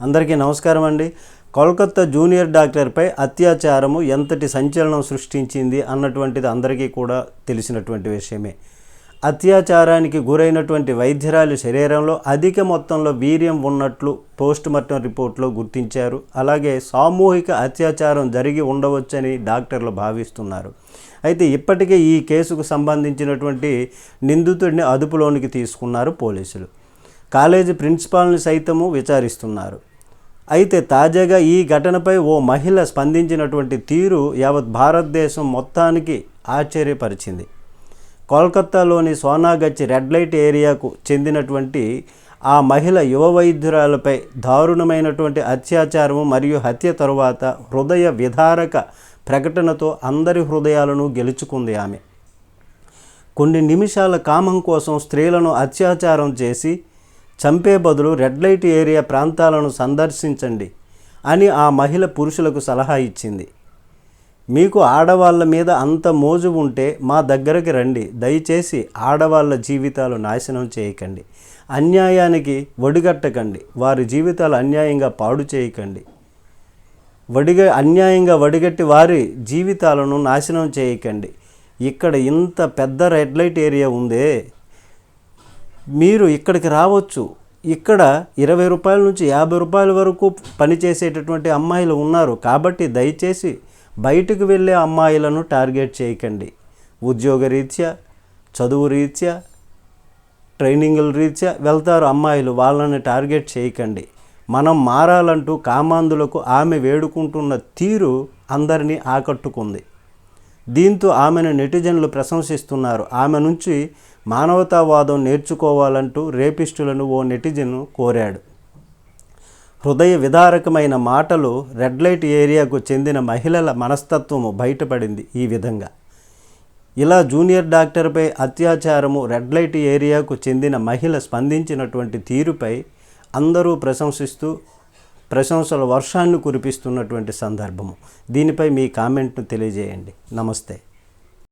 అందరికీ నమస్కారం అండి. కోల్కత్తా జూనియర్ డాక్టర్పై అత్యాచారము ఎంతటి సంచలనం సృష్టించింది అన్నటువంటిది అందరికీ కూడా తెలిసినటువంటి విషయమే. అత్యాచారానికి గురైనటువంటి వైద్యురాలి శరీరంలో అధిక మొత్తంలో వీర్యం ఉన్నట్లు పోస్ట్ మార్టం రిపోర్ట్లో గుర్తించారు. అలాగే సామూహిక అత్యాచారం జరిగి ఉండవచ్చని డాక్టర్లు భావిస్తున్నారు. అయితే ఇప్పటికే ఈ కేసుకు సంబంధించినటువంటి నిందితుడిని అదుపులోనికి తీసుకున్నారు పోలీసులు. కాలేజీ ప్రిన్సిపాల్ని సైతము విచారిస్తున్నారు. అయితే తాజాగా ఈ ఘటనపై ఓ మహిళ స్పందించినటువంటి తీరు యావత్ భారతదేశం మొత్తానికి ఆశ్చర్యపరిచింది. కోల్కత్తాలోని సోనాగచ్చి రెడ్ లైట్ ఏరియాకు చెందినటువంటి ఆ మహిళ యువ వైద్యురాలపై దారుణమైనటువంటి అత్యాచారం మరియు హత్య తరువాత హృదయ విధారక ప్రకటనతో అందరి హృదయాలను గెలుచుకుంది ఆమె. కొన్ని నిమిషాల కామం కోసం స్త్రీలను అత్యాచారం చేసి చంపే బదులు రెడ్ లైట్ ఏరియా ప్రాంతాలను సందర్శించండి అని ఆ మహిళ పురుషులకు సలహా ఇచ్చింది. మీకు ఆడవాళ్ళ మీద అంత మోజు ఉంటే మా దగ్గరకి రండి. దయచేసి ఆడవాళ్ళ జీవితాలు నాశనం చేయకండి. అన్యాయానికి వడిగట్టకండి. వారి జీవితాలు అన్యాయంగా పాడు చేయకండి. వడిగ అన్యాయంగా వడిగట్టి వారి జీవితాలను నాశనం చేయకండి. ఇక్కడ ఇంత పెద్ద రెడ్ లైట్ ఏరియా ఉందే? మీరు ఇక్కడికి రావచ్చు. ఇక్కడ ఇరవై రూపాయల నుంచి యాభై రూపాయల వరకు పనిచేసేటటువంటి అమ్మాయిలు ఉన్నారు. కాబట్టి దయచేసి బయటకు వెళ్ళే అమ్మాయిలను టార్గెట్ చేయకండి. ఉద్యోగ రీత్యా చదువు రీత్యా ట్రైనింగుల రీత్యా వెళ్తారు అమ్మాయిలు. వాళ్ళని టార్గెట్ చేయకండి. మనం మారాలంటూ కామాంధులకు ఆమె వేడుకుంటున్న తీరు అందరినీ ఆకట్టుకుంది. దీంతో ఆమెను నెటిజన్లు ప్రశంసిస్తున్నారు. ఆమె నుంచి మానవతావాదం నేర్చుకోవాలంటూ రేపిస్టులను ఓ నెటిజన్ కోరాడు. హృదయ విదారకమైన మాటలు రెడ్ లైట్ ఏరియాకు చెందిన మహిళల మనస్తత్వము బయటపడింది ఈ విధంగా. ఇలా జూనియర్ డాక్టర్పై అత్యాచారము రెడ్ లైట్ ఏరియాకు చెందిన మహిళ స్పందించినటువంటి తీరుపై అందరూ ప్రశంసిస్తూ ప్రశంసల వర్షాన్ని కురిపిస్తున్నటువంటి సందర్భము. దీనిపై మీ కామెంట్ను తెలియజేయండి. నమస్తే.